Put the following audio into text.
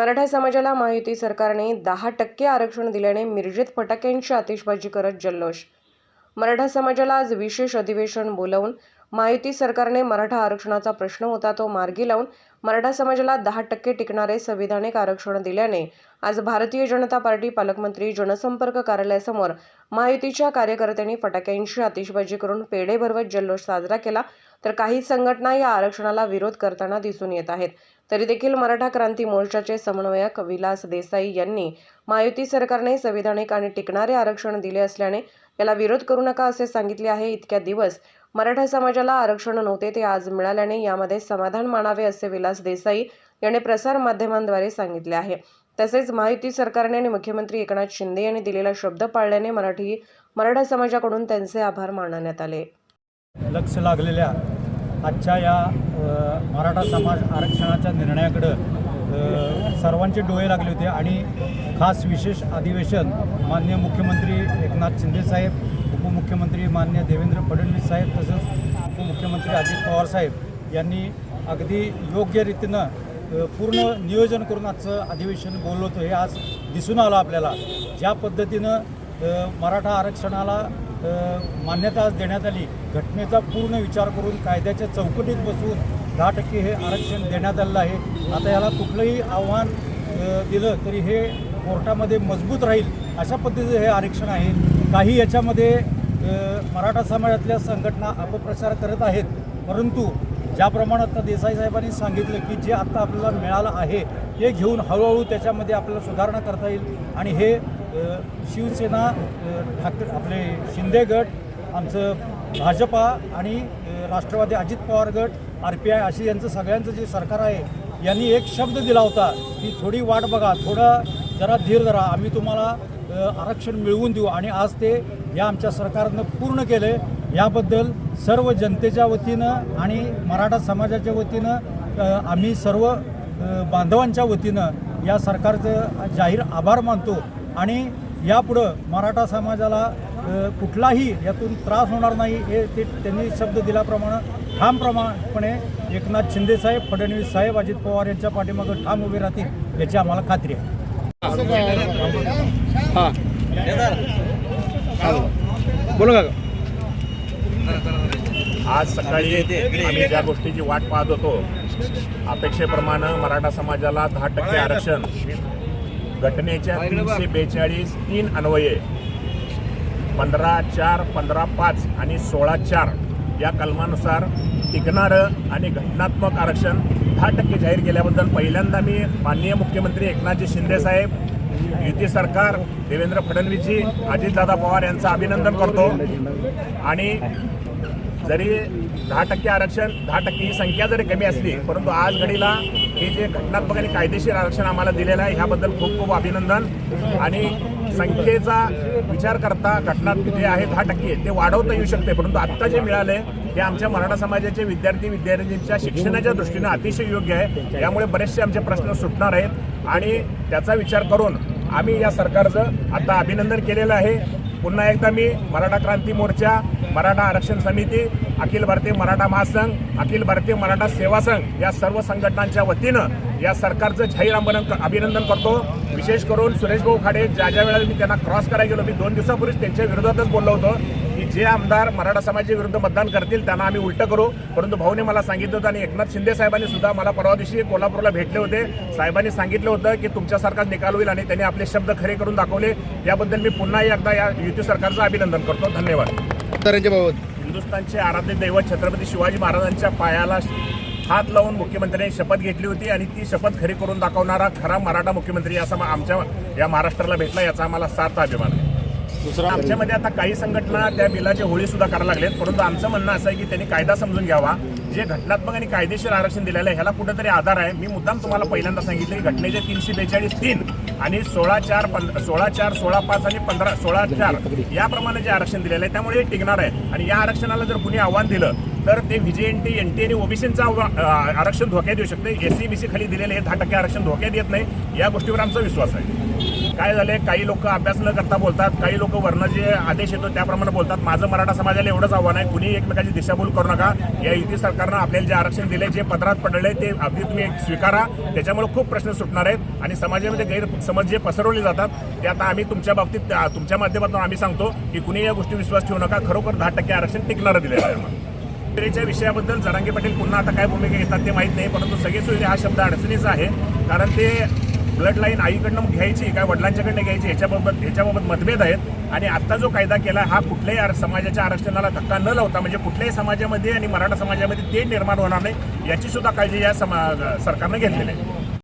मराठा समाजाला महायुती सरकारने दहा टक्के आरक्षण दिल्याने मिरजेत फटाक्यांची आतिषबाजी करत जल्लोष. मराठा समाजाला आज विशेष अधिवेशन बोलावून महायुती सरकारने मराठा आरक्षणाचा प्रश्न होता तो मार्गी लावून मराठा समाजाला दहा टक्के टिकणारे संविधानिक आरक्षण दिल्याने आज भारतीय जनता पार्टी पालकमंत्री जनसंपर्क कार्यालयासमोर महायुतीच्या कार्यकर्त्यांनी फटाक्यांची आतिषबाजी करून पेढे भरवत जल्लोष साजरा केला. तर काही संघटना या आरक्षणाला विरोध करताना दिसून येत आहेत. तरी देखील मराठा क्रांती मोर्चाचे समन्वयक विलास देसाई यांनी महायुती सरकारने संविधानिक आणि टिकणारे आरक्षण दिले असल्याने याला विरोध करू नका असे सांगितले आहे. इतक्या दिवस मराठा समाजाला आरक्षण नव्हते ते आज मिळाल्याने यामध्ये समाधान मानावे असे विलास देसाई यांनी प्रसार माध्यमांद्वारे सांगितले आहे. तसेच महायुती सरकारने आणि मुख्यमंत्री एकनाथ शिंदे यांनी दिलेला शब्द पाळल्याने मराठी मराठा समाजाकडून त्यांचे आभार मानण्यात आले. लक्ष लागलेल्या आजच्या या मराठा समाज आरक्षणाच्या निर्णयाकडं सर्वांचे डोळे लागले होते आणि खास विशेष अधिवेशन मान्य मुख्यमंत्री एकनाथ शिंदेसाहेब उपमुख्यमंत्री मान्य देवेंद्र फडणवीस साहेब तसंच उपमुख्यमंत्री अजित पवार साहेब यांनी अगदी योग्य रीतीनं पूर्ण नियोजन करून आजचं अधिवेशन बोललं होतं हे आज दिसून आलं आपल्याला. ज्या पद्धतीनं मराठा आरक्षणाला मान्यता आज देण्यात आली घटनेचा पूर्ण विचार करून कायद्याच्या चौकटीत बसून दहा टक्के हे आरक्षण देण्यात आलेलं आहे. आता याला कुठलंही आव्हान दिलं तरी हे कोर्टामध्ये मजबूत राहील अशा पद्धतीचं हे आरक्षण आहे. काही याच्यामध्ये मराठा समाजातल्या संघटना अपप्रचार करत आहेत. परंतु ज्या प्रमाणात आता देसाई साहेबांनी सांगितलं की जे आत्ता आपल्याला मिळालं आहे ते घेऊन हळूहळू त्याच्यामध्ये आपल्याला सुधारणा करता येईल. आणि हे शिवसेना ठाकरे आपले शिंदे गट आमचं भाजपा आणि राष्ट्रवादी अजित पवार गट आर पी आय अशी यांचं सगळ्यांचं जे सरकार आहे यांनी एक शब्द दिला होता की थोडी वाट बघा थोडं जरा धीर धरा. आम्ही तुम्हाला आरक्षण मिळवून देऊ आणि आज ते या आमच्या सरकारनं पूर्ण केले याबद्दल सर्व जनतेच्या वतीनं आणि मराठा समाजाच्या वतीनं आम्ही सर्व बांधवांच्या वतीनं या सरकारचं जाहीर आभार मानतो आणि यापुढं मराठा समाजाला कुठलाही यातून त्रास होणार नाही हे ते त्यांनी शब्द दिल्याप्रमाणे ठामप्रमाणपणे एकनाथ शिंदेसाहेब फडणवीस साहेब अजित पवार यांच्या पाठीमागं ठाम उभे राहतील याची आम्हाला खात्री आहे. हां. बोला का आज सकाळी आम्ही ज्या गोष्टीची वाट पाहत होतो अपेक्षेप्रमाणे मराठा समाजाला दहा टक्के आरक्षण. घटनेच्या तीनशे बेचाळीस तीन अन्वये. पंधरा चार पंधरा पाच आणि सोळा चार या कलमानुसार टिकणारं आणि घटनात्मक आरक्षण दहा टक्के जाहीर केल्याबद्दल पहिल्यांदा मी माननीय मुख्यमंत्री एकनाथजी शिंदेसाहेब युती सरकार देवेंद्र फडणवीसजी अजितदादा पवार यांचं अभिनंदन करतो. आणि जरी दहा टक्के आरक्षण दहा टक्के ही संख्या जरी कमी असली परंतु आज घडीला हे जे घटनात्मक आणि कायदेशीर आरक्षण आम्हाला दिलेलं आहे ह्याबद्दल खूप खूप अभिनंदन. आणि संख्येचा विचार करता घटनात्मक जे आहे दहा टक्के ते वाढवता येऊ शकते. परंतु आत्ता जे मिळाले ते आमच्या मराठा समाजाचे विद्यार्थी विद्यार्थ्यांच्या शिक्षणाच्या दृष्टीनं अतिशय योग्य आहे. यामुळे बरेचसे आमचे प्रश्न सुटणार आहेत. आणि त्याचा विचार करून आम्ही या सरकारचं आता अभिनंदन केलेलं आहे. पुन्हा एकदा मी मराठा क्रांती मोर्चा मराठा आरक्षण समिती अखिल भारतीय मराठा महासंघ अखिल भारतीय मराठा सेवा संघ या सर्व संघटनांच्या वतीनं या सरकारचं जाहीर आंबन अभिनंदन करतो. विशेष करून सुरेश भाऊ खाडे ज्या ज्या वेळेला मी त्यांना क्रॉस करायला गेलो मी दोन दिवसापूर्वीच त्यांच्या विरोधातच बोललो होतो. जे आमदार मराठा समाजाच्या विरुद्ध मतदान करतील त्यांना आम्ही उलटं करू. परंतु भाऊने मला सांगितलं होतं आणि एकनाथ शिंदे साहेबांनी सुद्धा मला परवा दिवशी कोल्हापूरला भेटले होते. साहेबांनी सांगितलं होतं की तुमच्यासारखाच निकाल होईल आणि त्यांनी आपले शब्द खरे करून दाखवले. याबद्दल मी पुन्हा एकदा या युती सरकारचं अभिनंदन करतो. धन्यवाद. हिंदुस्थानचे आराध्य दैवत छत्रपती शिवाजी महाराजांच्या पायाला हात लावून मुख्यमंत्र्यांनी शपथ घेतली होती आणि ती शपथ खरी करून दाखवणारा खरा मराठा मुख्यमंत्री असा आमच्या या महाराष्ट्राला भेटला याचा आम्हाला सार्थ अभिमान आहे. दुसरं आमच्यामध्ये आता काही संघटना त्या बिलाची होळी सुद्धा करायला लागलेत. परंतु आमचं म्हणणं असं आहे की त्यांनी कायदा समजून घ्यावा. जे घटनात्मक आणि कायदेशीर आरक्षण दिलेलं आहे ह्याला कुठेतरी आधार आहे. मी मुद्दाम तुम्हाला पहिल्यांदा सांगितलं की घटनेचे तीनशे बेचाळीस तीन आणि सोळा चार सोळा चार सोळा पाच आणि पंधरा सोळा चार याप्रमाणे जे आरक्षण दिलेलं आहे त्यामुळे हे टिकणार आहे. आणि या आरक्षणाला जर कुणी आव्हान दिलं तर ते व्हीजेएनटी एन टी आणि ओबीसीचं आरक्षण धोक्यात येऊ शकते. एस सी बी सी खाली दिलेले हे दहा टक्के आरक्षण धोक्यात येत नाही. या गोष्टीवर आमचा विश्वास आहे. काय झाले काही लोक अभ्यास न करता बोलतात काही लोक वर्ण जे आदेश येतो त्याप्रमाणे बोलतात. माझं मराठा समाजाला एवढंच आव्हान आहे कुणी एकमेकाची दिशाभूल करू नका. या युती सरकारनं आपल्याला जे आरक्षण दिले जे पत्रात पडले ते अगदी तुम्ही स्वीकारा. त्याच्यामुळे खूप प्रश्न सुटणार आहेत आणि समाजामध्ये गैरसमज जे पसरवले जातात ते आता आम्ही तुमच्या बाबतीत तुमच्या माध्यमातून आम्ही सांगतो की कुणी या गोष्टी विश्वास ठेवू नका. खरोखर दहा टक्के आरक्षण टिकणारं दिलेलं आहे आम्हाला. विषयाबद्दल जरांगे पाटील पुन्हा आता काय भूमिका घेतात ते माहीत नाही परंतु सगळे सोयरे हा शब्द अडचणीचा आहे. कारण ते ब्लड लाईन आईकडनं घ्यायची काय वडिलांच्याकडनं घ्यायची याच्याबाबत याच्याबाबत मतभेद आहेत. आणि आत्ता जो कायदा केला हा कुठल्याही आर- समाजाच्या आरक्षणाला धक्का न लावता म्हणजे कुठल्याही समाजामध्ये आणि मराठा समाजामध्ये ते निर्माण होणार नाही याची सुद्धा काळजी या समा सरकारनं घेतलेली आहे.